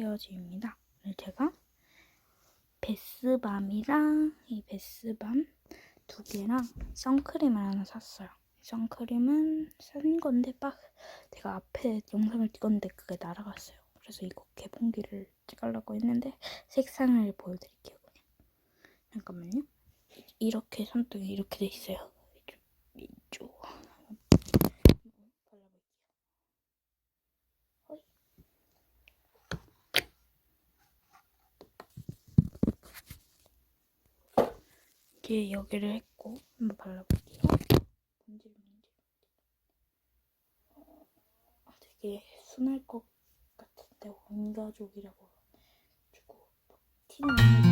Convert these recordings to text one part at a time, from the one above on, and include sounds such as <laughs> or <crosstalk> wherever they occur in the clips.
헤어짐입니다. 오늘 제가 베스밤이랑 이 베스밤 두 개랑 선크림을 하나 샀어요. 선크림은 산 건데 막 제가 앞에 영상을 찍었는데 그게 날아갔어요. 그래서 이거 개봉기를 찍으려고 했는데 색상을 보여드릴게요. 그냥. 잠깐만요. 이렇게 손등이 이렇게 돼 있어요. 이쪽, 이쪽. 한번 발라볼게요. 어이. 이렇게 여기를 했고 한번 발라볼게요. 문질 문질. 어, 되게 순할 것 같은데 원가족이라고 주고 티는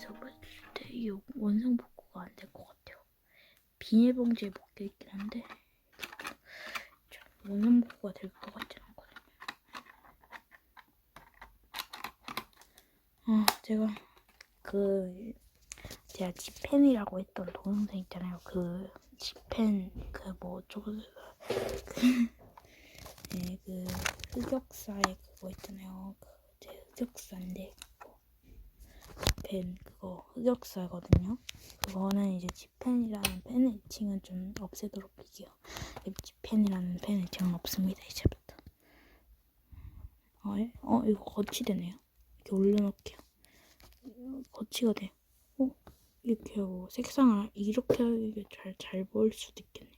위에서 봤을 때 이 원상 복구가 안 될 것 같아요. 비닐봉지에 묶여 있긴 한데 좀 원상 복구가 될 것 같진 않거든요. 아, 제가 그 제가 지펜이라고 했던 동영상 있잖아요. 그 지펜 그 뭐 어쩌고 <laughs> 네, 그 흑역사에 그거 있잖아요. 그 제 흑역사인데 그거 펜 그거 흑역사거든요. 그거는 이제 지펜이라는 펜 애칭은 좀 없애도록 할게요. 지펜이라는 펜 애칭은 없습니다 이제부터. 어, 예? 어 이거 거치되네요. 이렇게 올려놓을게요. 거치가 돼요. 어 이렇게 하고 색상을 이렇게 하기가 잘잘 보일 수도 있겠네.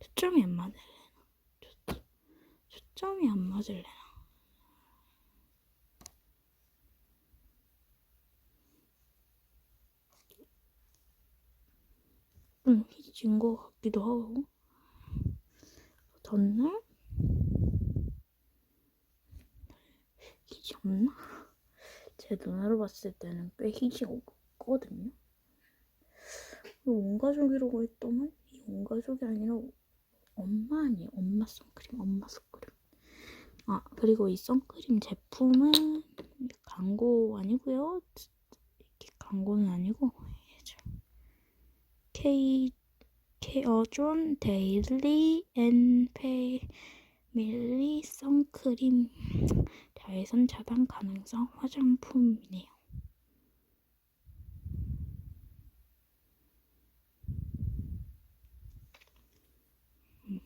초점이 안 맞을래나? 초, 초점이 안 맞을래나? 좀 희진 것 같기도 하고 전날 희지 없나? 제 눈으로 봤을 때는 꽤 희지가 없거든요. 온 가족이라고 했더만 이 온 가족이 아니라 엄마 아니에요. 엄마 선크림, 엄마 선크림. 아 그리고 이 선크림 제품은 광고 아니고요. 광고는 아니고 K, 케어존 데일리 앤페 밀리 선크림 자외선 차단 가능성 화장품이네요. 음.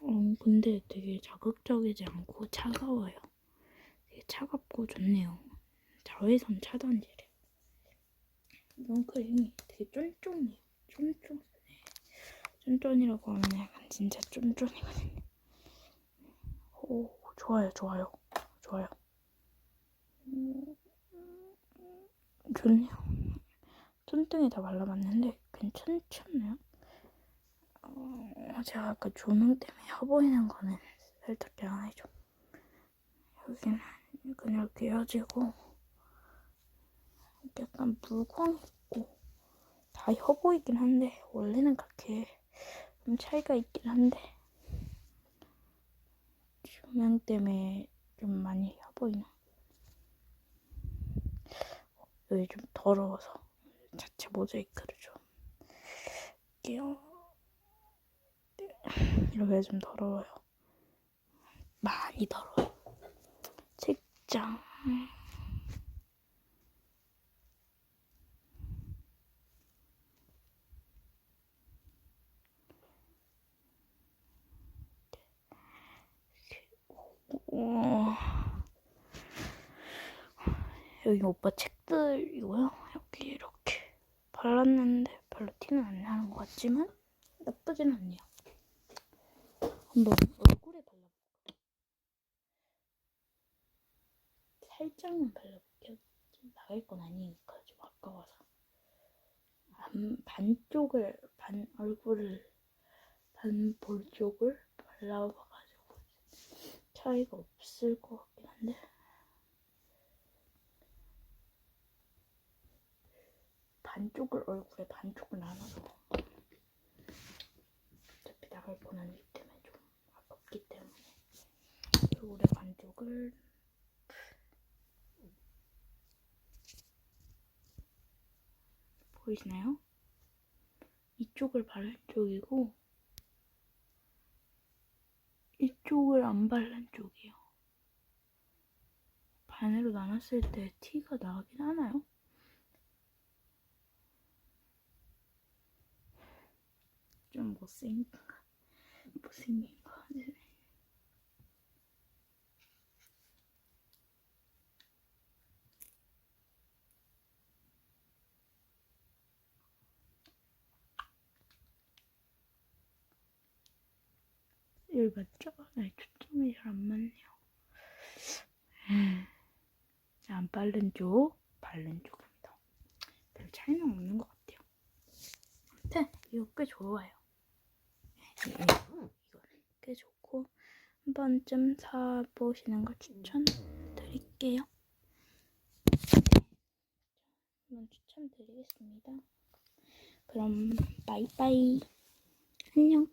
어, 근데 되게 자극적이지 않고 차가워요. 되게 차갑고 좋네요. 자외선 차단제래. 선크림이 되게 쫀쫀해요. 쫀쫀. 네. 쫀쫀이라고 하면 약간 진짜 쫀쫀이거든요. 오, 좋아요, 좋아요, 좋아요. 음, 좋네요. 손등에 다 발라봤는데 괜찮잖아요. 어, 제가 아까 조명 때문에 혀 보이는 거는 살짝 양해죠. 여기는 그냥 이렇게 헤어지고 약간 물광 있고 다 혀 보이긴 한데 원래는 그렇게 좀 차이가 있긴 한데 조명 때문에 좀 많이 혀 보이나. 어, 여기 좀 더러워서 자체 모자이크를 좀 할게요. 이렇게 좀 더러워요. 많이 더러워요. 책장. 어... 여기 오빠 책들이고요. 여기 이렇게 발랐는데 별로 티는 안 나는 것 같지만 나쁘진 않네요. 한번 얼굴에 발라볼게요. 살짝만 발라볼게요. 좀 나갈 건 아니니까 좀 아까워서. 반, 반쪽을, 반 얼굴을, 반 볼 쪽을 발라봐가지고 차이가 없을 것 같긴 한데. 반쪽을 얼굴에 반쪽을 나눠서 어차피 나갈 건 아니기 때문에 좀 아깝기 때문에 얼굴의 반쪽을 보이시나요? 이쪽을 바른 쪽이고 이 쪽을 안 바른 쪽이에요. 반으로 나눴을 때 티가 나긴 하나요? 좀 못생긴 거 못생긴 거같 네. 여기 맞죠? 네, 초점이 잘 안 맞네요. 안 바른 쪽, 바른 쪽입니다. 별 차이는 없는 것 같아요. 아무튼 이거 꽤 좋아요. 이거는 꽤 좋고 한 번쯤 사보시는 걸 추천드릴게요. 한번 추천드리겠습니다. 그럼 빠이빠이 안녕.